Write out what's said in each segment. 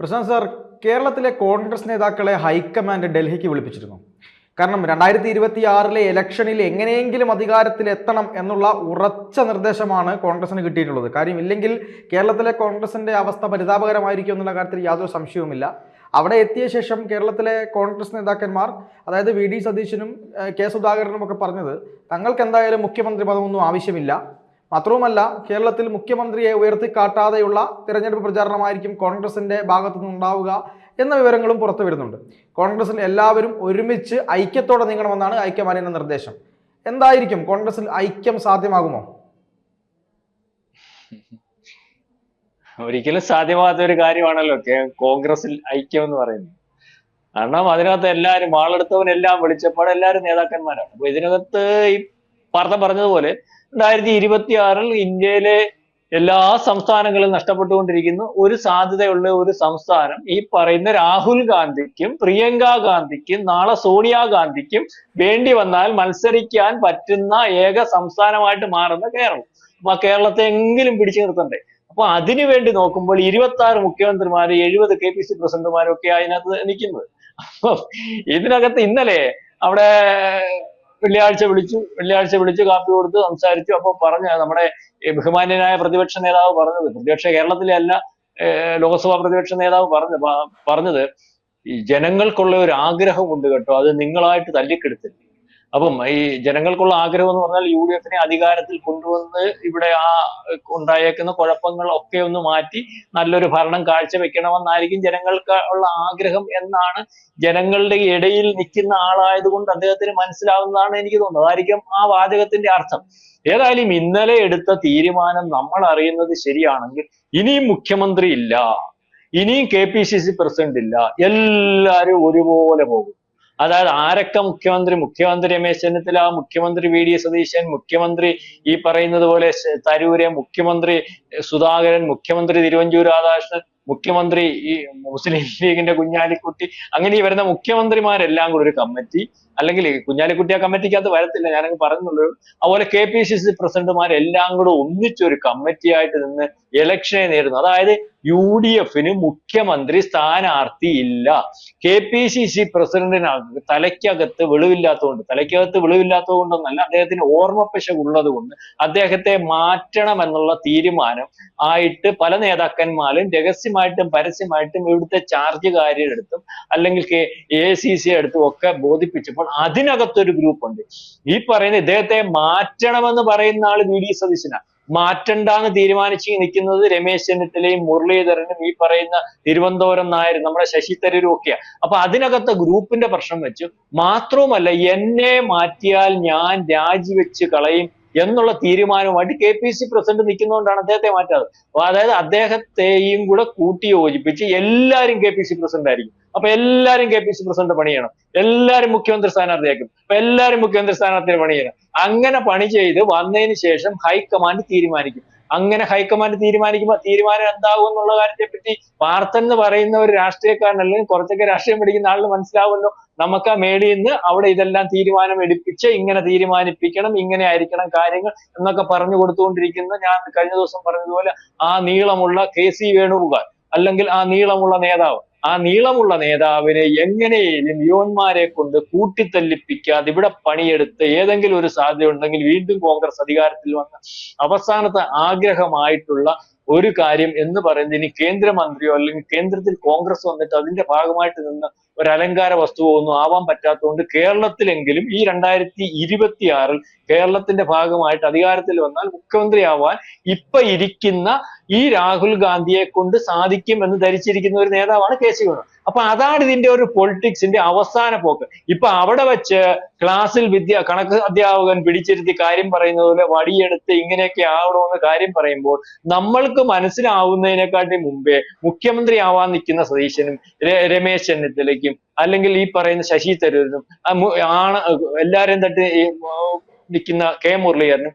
Prashant sir കേരളത്തിലെ കോൺഗ്രസ് നേതാക്കളെ high command ഡൽഹിക്ക് വിളിപ്പിച്ചിരുന്നു. കാരണം രണ്ടായിരത്തി ഇരുപത്തി ആറിലെ ഇലക്ഷനിൽ എങ്ങനെയെങ്കിലും അധികാരത്തിൽ എത്തണം എന്നുള്ള ഉറച്ച നിർദ്ദേശമാണ് കോൺഗ്രസിന് കിട്ടിയിട്ടുള്ളത്. കാര്യം ഇല്ലെങ്കിൽ കേരളത്തിലെ കോൺഗ്രസിന്റെ അവസ്ഥ പരിതാപകരമായിരിക്കും എന്നുള്ള കാര്യത്തിൽ യാതൊരു സംശയവുമില്ല. അവിടെ എത്തിയ ശേഷം കേരളത്തിലെ കോൺഗ്രസ് നേതാക്കന്മാർ അതായത് വി ഡി സതീശനും കെ സുധാകരനും ഒക്കെ പറഞ്ഞത് തങ്ങൾക്ക് എന്തായാലും മുഖ്യമന്ത്രി പദമൊന്നും ആവശ്യമില്ല. മാത്രവുമല്ല കേരളത്തിൽ മുഖ്യമന്ത്രിയെ ഉയർത്തിക്കാട്ടാതെയുള്ള തിരഞ്ഞെടുപ്പ് പ്രചാരണമായിരിക്കും കോൺഗ്രസിന്റെ ഭാഗത്തു നിന്നുണ്ടാവുക എന്ന വിവരങ്ങളും പുറത്തു വരുന്നുണ്ട്. കോൺഗ്രസിൽ എല്ലാവരും ഒരുമിച്ച് ഐക്യത്തോടെ നീങ്ങണമെന്നാണ് ഹൈക്കമാൻഡിന്റെ നിർദ്ദേശം. എന്തായിരിക്കും കോൺഗ്രസിൽ ഐക്യം സാധ്യമാകുമോ? ഒരിക്കലും സാധ്യമാകാത്ത ഒരു കാര്യമാണല്ലോ കോൺഗ്രസിൽ ഐക്യം എന്ന് പറയുന്നത്. കാരണം അതിനകത്ത് എല്ലാവരും വാളെടുത്തവനെല്ലാം വിളിച്ചപ്പോൾ എല്ലാവരും നേതാക്കന്മാരാണ്. അപ്പൊ ഇതിനകത്ത് ഈ വാർത്ത പറഞ്ഞതുപോലെ രണ്ടായിരത്തി ഇരുപത്തി ആറിൽ ഇന്ത്യയിലെ എല്ലാ സംസ്ഥാനങ്ങളും നഷ്ടപ്പെട്ടുകൊണ്ടിരിക്കുന്നു. ഒരു സാധ്യതയുള്ള ഒരു സംസ്ഥാനം ഈ പറയുന്ന രാഹുൽ ഗാന്ധിക്കും പ്രിയങ്ക ഗാന്ധിക്കും നാളെ സോണിയാ ഗാന്ധിക്കും വേണ്ടി വന്നാൽ മത്സരിക്കാൻ പറ്റുന്ന ഏക സംസ്ഥാനമായിട്ട് മാറുന്ന കേരളം. അപ്പൊ ആ കേരളത്തെ എങ്കിലും പിടിച്ചു നിർത്തണ്ടേ. അപ്പൊ അതിനു വേണ്ടി നോക്കുമ്പോൾ ഇരുപത്തി ആറ് മുഖ്യമന്ത്രിമാര് എഴുപത് കെ പി സി പ്രസിഡന്റുമാരും ഒക്കെ അതിനകത്ത് നിൽക്കുന്നത്. അപ്പൊ ഇതിനകത്ത് ഇന്നലെ അവിടെ വെള്ളിയാഴ്ച വിളിച്ചു വെള്ളിയാഴ്ച വിളിച്ച് കാപ്പി കൊടുത്ത് സംസാരിച്ചു. അപ്പൊ പറഞ്ഞു നമ്മുടെ ബഹുമാന്യനായ പ്രതിപക്ഷ നേതാവ് പറഞ്ഞത് പ്രതിപക്ഷ കേരളത്തിലെ അല്ല ലോക്സഭാ പ്രതിപക്ഷ നേതാവ് പറഞ്ഞു പറഞ്ഞത് ഈ ജനങ്ങൾക്കുള്ള ഒരു ആഗ്രഹമുണ്ട് കേട്ടോ അത് നിങ്ങളായിട്ട് തല്ലിക്കെടുത്തില്ല? അപ്പം ഈ ജനങ്ങൾക്കുള്ള ആഗ്രഹം എന്ന് പറഞ്ഞാൽ യു ഡി എഫിനെ അധികാരത്തിൽ കൊണ്ടുവന്ന് ഇവിടെ ആ ഉണ്ടായേക്കുന്ന കുഴപ്പങ്ങൾ ഒക്കെ ഒന്ന് മാറ്റി നല്ലൊരു ഭരണം കാഴ്ചവെക്കണമെന്നായിരിക്കും ജനങ്ങൾക്ക് ഉള്ള ആഗ്രഹം എന്നാണ് ജനങ്ങളുടെ ഇടയിൽ നിൽക്കുന്ന ആളായതുകൊണ്ട് അദ്ദേഹത്തിന് മനസ്സിലാവുന്നതാണ് എനിക്ക് തോന്നുന്നത്. അതായിരിക്കും ആ വാചകത്തിന്റെ അർത്ഥം. ഏതായാലും ഇന്നലെ എടുത്ത തീരുമാനം നമ്മൾ അറിയുന്നത് ശരിയാണെങ്കിൽ ഇനിയും മുഖ്യമന്ത്രി ഇല്ല. ഇനിയും K P C C president ഇല്ല. എല്ലാവരും ഒരുപോലെ പോകും. അതായത് ആരൊക്കെ മുഖ്യമന്ത്രി മുഖ്യമന്ത്രി രമേശ് ചെന്നിത്തല മുഖ്യമന്ത്രി വി ഡി സതീശൻ മുഖ്യമന്ത്രി ഈ പറയുന്നത് പോലെ തരൂര് മുഖ്യമന്ത്രി സുധാകരൻ മുഖ്യമന്ത്രി തിരുവഞ്ചൂർ രാധാകൃഷ്ണൻ മുഖ്യമന്ത്രി ഈ മുസ്ലിം ലീഗിന്റെ കുഞ്ഞാലിക്കുട്ടി അങ്ങനെ ഈ വരുന്ന മുഖ്യമന്ത്രിമാരെല്ലാം കൂടി ഒരു കമ്മിറ്റി അല്ലെങ്കിൽ കുഞ്ഞാലിക്കുട്ടി ആ കമ്മിറ്റിക്കകത്ത് വരത്തില്ല ഞാനങ്ങ് പറഞ്ഞുള്ളൂ. അതുപോലെ കെ പി സി സി പ്രസിഡന്റുമാരെല്ലാം കൂടെ ഒന്നിച്ചൊരു കമ്മിറ്റിയായിട്ട് നിന്ന് ഇലക്ഷനെ നേരിടുന്നു. അതായത് യു ഡി എഫിന് മുഖ്യമന്ത്രി സ്ഥാനാർത്ഥി ഇല്ല. കെ പി സി സി പ്രസിഡന്റിനകത്ത് തലയ്ക്കകത്ത് വെളിവില്ലാത്തതുകൊണ്ട് തലയ്ക്കകത്ത് വെളിവില്ലാത്തതുകൊണ്ടൊന്നല്ല അദ്ദേഹത്തിന് ഓർമ്മപ്പശ ഉള്ളത് കൊണ്ട് അദ്ദേഹത്തെ മാറ്റണം എന്നുള്ള തീരുമാനം ആയിട്ട് പല നേതാക്കന്മാരും രഹസ്യമായിട്ടും പരസ്യമായിട്ടും ഇവിടുത്തെ ചാർജുകാരുടെ അടുത്തും അല്ലെങ്കിൽ എ സി സി അടുത്തും ഒക്കെ ബോധിപ്പിച്ചപ്പോൾ അതിനകത്തൊരു ഗ്രൂപ്പ് ഉണ്ട്. ഈ പറയുന്ന ഇദ്ദേഹത്തെ മാറ്റണമെന്ന് പറയുന്ന ആൾ വി ഡി സതീശനാണ് മാറ്റണ്ടാന്ന് തീരുമാനിച്ച് നിൽക്കുന്നത് രമേശ് ചെന്നിത്തലയും മുരളീധരനും ഈ പറയുന്ന തിരുവനന്തപുരം നായർ നമ്മുടെ ശശി തരൂരും ഒക്കെയാ. അപ്പൊ അതിനകത്തെ ഗ്രൂപ്പിന്റെ പ്രശ്നം വെച്ചു മാത്രവുമല്ല എന്നെ മാറ്റിയാൽ ഞാൻ രാജിവെച്ച് കളയും എന്നുള്ള തീരുമാനവുമായിട്ട് കെ പി സി പ്രസിഡന്റ് നിൽക്കുന്നതുകൊണ്ടാണ് അദ്ദേഹത്തെ മാറ്റാത്തത് അപ്പൊ അതായത് അദ്ദേഹത്തെയും കൂടെ കൂട്ടി യോജിപ്പിച്ച് എല്ലാരും കെ പി സി പ്രസിഡന്റ് ആയിരിക്കും. അപ്പൊ എല്ലാരും കെ പി സി പ്രസിഡന്റ് പണി ചെയ്യണം. എല്ലാരും മുഖ്യമന്ത്രി സ്ഥാനാർത്ഥിയാക്കും അപ്പൊ എല്ലാരും മുഖ്യമന്ത്രി സ്ഥാനാർത്ഥിയെ പണി ചെയ്യണം. അങ്ങനെ പണി ചെയ്ത് വന്നതിന് ശേഷം ഹൈക്കമാൻഡ് തീരുമാനിക്കും. അങ്ങനെ ഹൈക്കമാൻഡ് തീരുമാനിക്കുമ്പോൾ തീരുമാനം എന്താകും എന്നുള്ള കാര്യത്തെ പറ്റി വാർത്ത എന്ന് പറയുന്ന ഒരു രാഷ്ട്രീയക്കാരൻ അല്ലെങ്കിൽ കുറച്ചൊക്കെ രാഷ്ട്രീയം പഠിക്കുന്ന ആളിന് മനസ്സിലാവുമല്ലോ. നമുക്ക് ആ മേളിൽ നിന്ന് അവിടെ ഇതെല്ലാം തീരുമാനം എടുപ്പിച്ച് ഇങ്ങനെ തീരുമാനിപ്പിക്കണം ഇങ്ങനെ ആയിരിക്കണം കാര്യങ്ങൾ എന്നൊക്കെ പറഞ്ഞു കൊടുത്തുകൊണ്ടിരിക്കുന്ന ഞാൻ കഴിഞ്ഞ ദിവസം പറഞ്ഞതുപോലെ ആ നീളമുള്ള കെ സി വേണുഗോപാൽ അല്ലെങ്കിൽ ആ നീളമുള്ള നേതാവ് ആ നീളമുള്ള നേതാവിനെ എങ്ങനെയും യുവന്മാരെ കൊണ്ട് കൂട്ടിത്തല്ലിപ്പിക്കാതെ ഇവിടെ പണിയെടുത്ത് ഏതെങ്കിലും ഒരു സാധ്യത ഉണ്ടെങ്കിൽ വീണ്ടും കോൺഗ്രസ് അധികാരത്തിൽ വന്ന അവസാനത്തെ ആഗ്രഹമായിട്ടുള്ള ഒരു കാര്യം എന്ന് പറയുന്നത് ഇനി കേന്ദ്രമന്ത്രിയോ അല്ലെങ്കിൽ കേന്ദ്രത്തിൽ കോൺഗ്രസ് വന്നിട്ട് അതിന്റെ ഭാഗമായിട്ട് നിന്ന് ഒരു അലങ്കാര വസ്തുവോ ഒന്നും ആവാൻ പറ്റാത്തതുകൊണ്ട് കേരളത്തിലെങ്കിലും ഈ രണ്ടായിരത്തി ഇരുപത്തി ആറിൽ കേരളത്തിന്റെ ഭാഗമായിട്ട് അധികാരത്തിൽ വന്നാൽ മുഖ്യമന്ത്രിയാവാൻ ഇപ്പൊ ഇരിക്കുന്ന ഈ രാഹുൽ ഗാന്ധിയെ കൊണ്ട് സാധിക്കും എന്ന് ധരിച്ചിരിക്കുന്ന ഒരു നേതാവാണ് കെ വേണു. അപ്പൊ അതാണ് ഇതിന്റെ ഒരു പൊളിറ്റിക്സിന്റെ അവസാന പോക്ക്. ഇപ്പൊ അവിടെ വെച്ച് ക്ലാസ്സിൽ വിദ്യ കണക്ക് അധ്യാപകൻ പിടിച്ചിരുത്തി കാര്യം പറയുന്നത് പോലെ വടിയെടുത്ത് ഇങ്ങനെയൊക്കെ ആവണമെന്ന് കാര്യം പറയുമ്പോൾ നമ്മൾക്ക് മനസ്സിലാവുന്നതിനെക്കാട്ടി മുമ്പേ മുഖ്യമന്ത്രി ആവാൻ നിൽക്കുന്ന സതീശനും രമേശ് ചെന്നിത്തലയ്ക്കും അല്ലെങ്കിൽ ഈ പറയുന്ന ശശി തരൂരിനും ആണ് എല്ലാവരെയും തട്ടി നിൽക്കുന്ന കെ മുരളീധരനും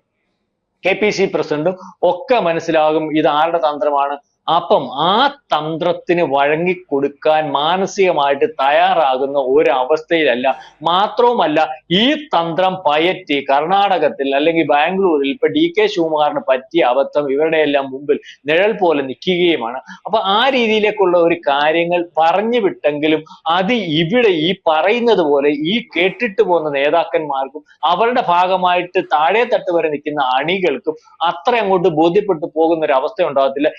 കെ പി സി പ്രസിഡന്റും ഒക്കെ മനസ്സിലാകും ഇത് ആരുടെ തന്ത്രമാണ് അപ്പം ആ തന്ത്രത്തിന് വഴങ്ങിക്കൊടുക്കാൻ മാനസികമായിട്ട് തയ്യാറാകുന്ന ഒരവസ്ഥയിലല്ല മാത്രവുമല്ല ഈ തന്ത്രം പയറ്റി കർണാടകത്തിൽ അല്ലെങ്കിൽ ബാംഗ്ലൂരിൽ ഇപ്പൊ ഡി കെ ശിവകുമാറിന് പറ്റിയ അബദ്ധം ഇവരുടെ എല്ലാം മുമ്പിൽ നിഴൽ പോലെ നിൽക്കുകയുമാണ്. അപ്പൊ ആ രീതിയിലേക്കുള്ള ഒരു കാര്യങ്ങൾ പറഞ്ഞു വിട്ടെങ്കിലും അത് ഇവിടെ ഈ പറയുന്നത് പോലെ ഈ കേട്ടിട്ട് പോകുന്ന നേതാക്കന്മാർക്കും അവരുടെ ഭാഗമായിട്ട് താഴെ തട്ട് വരെ നിൽക്കുന്ന അണികൾക്കും അത്ര അങ്ങോട്ട് ബോധ്യപ്പെട്ടു പോകുന്ന ഒരു അവസ്ഥ ഉണ്ടാകത്തില്ല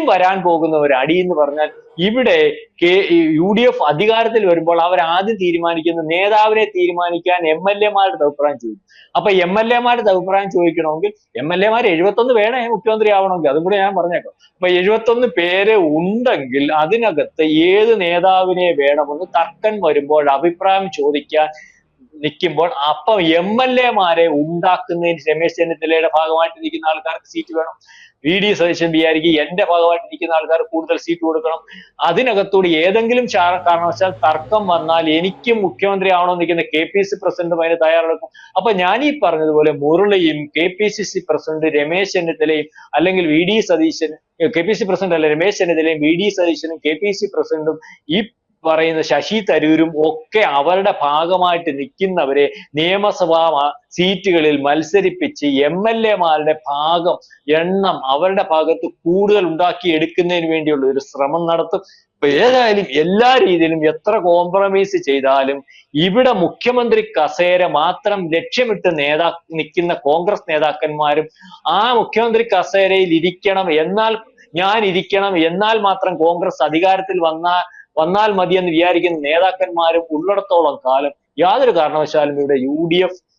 ഇനിയും വരാൻ പോകുന്ന ഒരു അടി എന്ന് പറഞ്ഞാൽ ഇവിടെ കെ യു ഡി എഫ് അധികാരത്തിൽ വരുമ്പോൾ അവർ ആദ്യം തീരുമാനിക്കുന്ന നേതാവിനെ തീരുമാനിക്കാൻ എം എൽ എമാരുടെ അഭിപ്രായം ചോദിക്കും. അപ്പൊ എം എൽ എമാരുടെ അഭിപ്രായം ചോദിക്കണമെങ്കിൽ എം എൽ എമാർ എഴുപത്തൊന്ന് വേണേ മുഖ്യമന്ത്രി ആവണമെങ്കിൽ അതും കൂടെ ഞാൻ പറഞ്ഞേക്കാം. അപ്പൊ എഴുപത്തൊന്ന് പേര് ഉണ്ടെങ്കിൽ അതിനകത്ത് ഏത് നേതാവിനെ വേണമെന്ന് തർക്കം വരുമ്പോൾ അഭിപ്രായം ചോദിക്കാൻ നിൽക്കുമ്പോൾ അപ്പം എം എൽ എമാരെ ഉണ്ടാക്കുന്നതിന് രമേശ് ചെന്നിത്തലയുടെ ഭാഗമായിട്ട് നിൽക്കുന്ന ആൾക്കാർക്ക് സീറ്റ് വേണം. വി ഡി സതീശൻ വിചാരിക്കും എന്റെ ഭാഗമായിട്ട് നിൽക്കുന്ന ആൾക്കാർ കൂടുതൽ സീറ്റ് കൊടുക്കണം. അതിനകത്തൂടി ഏതെങ്കിലും കാരണവശാൽ തർക്കം വന്നാൽ എനിക്കും മുഖ്യമന്ത്രി ആവണോ നിൽക്കുന്ന കെ പി സി പ്രസിഡന്റും അതിന് തയ്യാറെടുക്കും. അപ്പൊ ഞാൻ ഈ പറഞ്ഞതുപോലെ മുരളിയും K P C C president Ramesh ചെന്നിത്തലയും അല്ലെങ്കിൽ V D Satheesan K P C president അല്ല രമേശ് ചെന്നിത്തലയും വി ഡി സതീശനും കെ പി സി പ്രസിഡന്റും ഈ പറയുന്ന ശശി തരൂരും ഒക്കെ അവരുടെ ഭാഗമായിട്ട് നിൽക്കുന്നവരെ നിയമസഭാ സീറ്റുകളിൽ മത്സരിപ്പിച്ച് എം എൽ എമാരുടെ ഭാഗം എണ്ണം അവരുടെ ഭാഗത്ത് കൂടുതൽ ഉണ്ടാക്കി എടുക്കുന്നതിന് വേണ്ടിയുള്ള ഒരു ശ്രമം നടത്തും. ഏതായാലും എല്ലാ രീതിയിലും എത്ര കോംപ്രമൈസ് ചെയ്താലും ഇവിടെ മുഖ്യമന്ത്രി കസേര മാത്രം ലക്ഷ്യമിട്ട് നേതാ നിൽക്കുന്ന കോൺഗ്രസ് നേതാക്കന്മാരും ആ മുഖ്യമന്ത്രി കസേരയിൽ ഇരിക്കണം എന്നാൽ ഞാൻ ഇരിക്കണം എന്നാൽ മാത്രം കോൺഗ്രസ് അധികാരത്തിൽ വന്നാൽ വന്നാൽ മതിയെന്ന് വിചാരിക്കുന്ന നേതാക്കന്മാരും ഉള്ളിടത്തോളം കാലം യാതൊരു കാരണവശാലും ഇവിടെ യു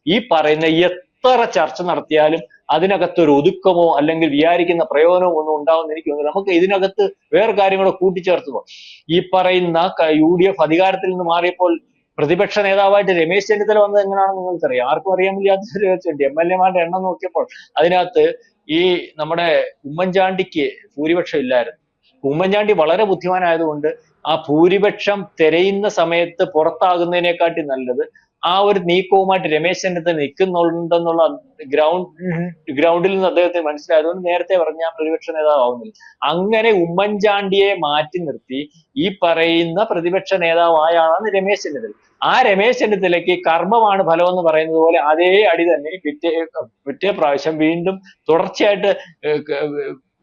ഈ പറയുന്ന എത്ര ചർച്ച നടത്തിയാലും അതിനകത്തൊരു ഒതുക്കമോ അല്ലെങ്കിൽ വിചാരിക്കുന്ന പ്രയോജനമോ ഒന്നും ഉണ്ടാവുമെന്ന് എനിക്ക് തോന്നുന്നു നമുക്ക് ഇതിനകത്ത് വേറെ കാര്യങ്ങളോ കൂട്ടിച്ചേർത്ത് പോകാം ഈ പറയുന്ന യു ഡി എഫ് അധികാരത്തിൽ നിന്ന് മാറിയപ്പോൾ പ്രതിപക്ഷ നേതാവായിട്ട് രമേശ് ചെന്നിത്തല വന്നത് എങ്ങനെയാണെന്ന് നിങ്ങൾക്കറിയാം. ആർക്കും അറിയാൻ വയ്യാത്തൊരു ചെന്നി എം എൽ എമാരുടെ എണ്ണം നോക്കിയപ്പോൾ അതിനകത്ത് ഈ നമ്മുടെ ഉമ്മൻചാണ്ടിക്ക് ഭൂരിപക്ഷം ഇല്ലായിരുന്നു. ഉമ്മൻചാണ്ടി വളരെ ബുദ്ധിമാനായതുകൊണ്ട് ആ ഭൂരിപക്ഷം തിരയുന്ന സമയത്ത് പുറത്താകുന്നതിനെക്കാട്ടി നല്ലത് ആ ഒരു നീക്കവുമായിട്ട് രമേശ് ചെന്നിത്തല നിൽക്കുന്നുണ്ടെന്നുള്ള ഗ്രൗണ്ട് ഗ്രൗണ്ടിൽ നിന്ന് അദ്ദേഹത്തിന് മനസ്സിലായതുകൊണ്ട് നേരത്തെ പറഞ്ഞ പ്രതിപക്ഷ നേതാവുന്നില്ല അങ്ങനെ ഉമ്മൻചാണ്ടിയെ മാറ്റി നിർത്തി ഈ പറയുന്ന പ്രതിപക്ഷ നേതാവായാണ് രമേശ് ചെന്നിത്തല ആ രമേശ് ചെന്നിത്തലയ്ക്ക് കർമ്മമാണ് ഫലം എന്ന് പറയുന്നത് പോലെ അതേ അടി തന്നെ പിറ്റേ പിറ്റേ പ്രാവശ്യം വീണ്ടും തുടർച്ചയായിട്ട്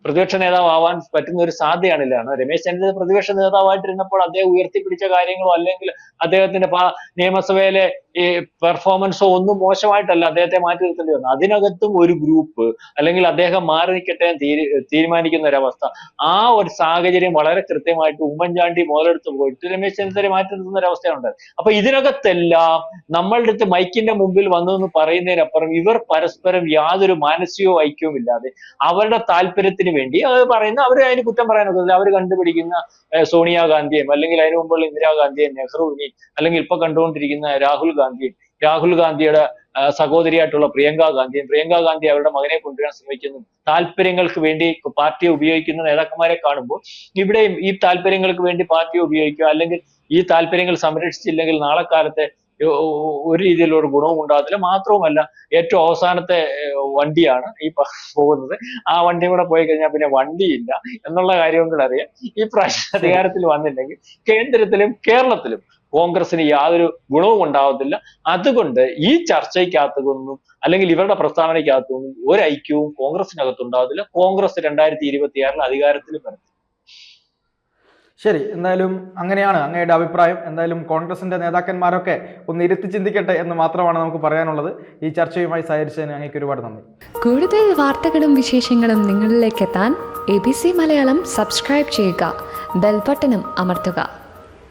ഏഹ് നേതാവ് ആവാൻ പറ്റുന്ന ഒരു സാധ്യതയാണില്ല. ഇല്ലാന്ന് രമേശ് ചെന്നിത്തല പ്രതിപക്ഷ നേതാവായിട്ടിരുന്നപ്പോൾ അദ്ദേഹം ഉയർത്തിപ്പിടിച്ച കാര്യങ്ങളോ അല്ലെങ്കിൽ അദ്ദേഹത്തിന്റെ നിയമസഭയിലെ ഈ പെർഫോമൻസോ ഒന്നും മോശമായിട്ടല്ല അദ്ദേഹത്തെ മാറ്റി നിർത്തേണ്ടി വന്നു. അതിനകത്തും ഒരു ഗ്രൂപ്പ് അല്ലെങ്കിൽ അദ്ദേഹം മാറി നിൽക്കട്ടെ തീരുമാനിക്കുന്ന ഒരവസ്ഥ. ആ ഒരു സാഹചര്യം വളരെ കൃത്യമായിട്ട് ഉമ്മൻചാണ്ടി മുതലെടുത്ത് പോയിട്ട് രമേശ് ചെന്നിത്തല മാറ്റി നിർത്തുന്ന ഒരവസ്ഥയുണ്ട്. അപ്പൊ ഇതിനകത്തെല്ലാം നമ്മളുടെ അടുത്ത് മൈക്കിന്റെ മുമ്പിൽ വന്നു എന്ന് പറയുന്നതിനപ്പുറം ഇവർ പരസ്പരം യാതൊരു മാനസികവും ഐക്യവും ഇല്ലാതെ അവരുടെ താല്പര്യത്തിന് വേണ്ടി അത് പറയുന്ന അവർ അതിന് കുറ്റം പറയാനൊക്കെ അവർ കണ്ടുപിടിക്കുന്ന സോണിയാഗാന്ധിയും അല്ലെങ്കിൽ അതിനു മുമ്പുള്ള ഇന്ദിരാഗാന്ധിയും നെഹ്റുവിനെയും അല്ലെങ്കിൽ ഇപ്പൊ കണ്ടുകൊണ്ടിരിക്കുന്ന രാഹുൽ ഗാന്ധിയും രാഹുൽ ഗാന്ധിയുടെ സഹോദരിയായിട്ടുള്ള പ്രിയങ്ക ഗാന്ധിയും പ്രിയങ്ക ഗാന്ധി അവരുടെ മകനെ കൊണ്ടുവരാൻ ശ്രമിക്കുന്നു. താല്പര്യങ്ങൾക്ക് വേണ്ടി പാർട്ടിയെ ഉപയോഗിക്കുന്ന നേതാക്കന്മാരെ കാണുമ്പോൾ ഇവിടെയും ഈ താല്പര്യങ്ങൾക്ക് വേണ്ടി പാർട്ടിയെ ഉപയോഗിക്കുക അല്ലെങ്കിൽ ഈ താല്പര്യങ്ങൾ സംരക്ഷിച്ചില്ലെങ്കിൽ നാളെ കാലത്തെ ഒരു രീതിയിലുള്ള ഒരു ഗുണവും ഉണ്ടാകത്തില്ല. മാത്രവുമല്ല ഏറ്റവും അവസാനത്തെ വണ്ടിയാണ് ഈ പോകുന്നത്. ആ വണ്ടിയും കൂടെ പോയി കഴിഞ്ഞാൽ പിന്നെ വണ്ടിയില്ല എന്നുള്ള കാര്യവും കൂടെ അറിയാം ഈ പ്രാവശ്യം അധികാരത്തിൽ വന്നില്ലെങ്കിൽ കേന്ദ്രത്തിലും കേരളത്തിലും കോൺഗ്രസിന് യാതൊരു ഗുണവും ഉണ്ടാവത്തില്ല. അതുകൊണ്ട് ഈ ചർച്ചയ്ക്കകത്തുനിന്നും അല്ലെങ്കിൽ ഇവരുടെ പ്രസ്താവനയ്ക്കകത്തുനിന്നും ഒരു ഐക്യവും കോൺഗ്രസിനകത്ത് ഉണ്ടാവത്തില്ല കോൺഗ്രസ് രണ്ടായിരത്തി ഇരുപത്തിയാറിൽ അധികാരത്തിൽ വരും. ശരി എന്തായാലും അങ്ങനെയാണ് അങ്ങയുടെ അഭിപ്രായം. എന്തായാലും കോൺഗ്രസിന്റെ നേതാക്കന്മാരൊക്കെ ഒന്ന് ഇരുത്തി ചിന്തിക്കട്ടെ എന്ന് മാത്രമാണ് നമുക്ക് പറയാനുള്ളത്. ഈ ചർച്ചയുമായി സഹകരിച്ചതിന് അങ്ങേക്ക് ഒരുപാട് നന്ദി. കൂടുതൽ വാർത്തകളും വിശേഷങ്ങളും നിങ്ങളിലേക്ക് എത്താൻ A B C Malayalam subscribe ചെയ്യുക. ബെൽബട്ടനും അമർത്തുക.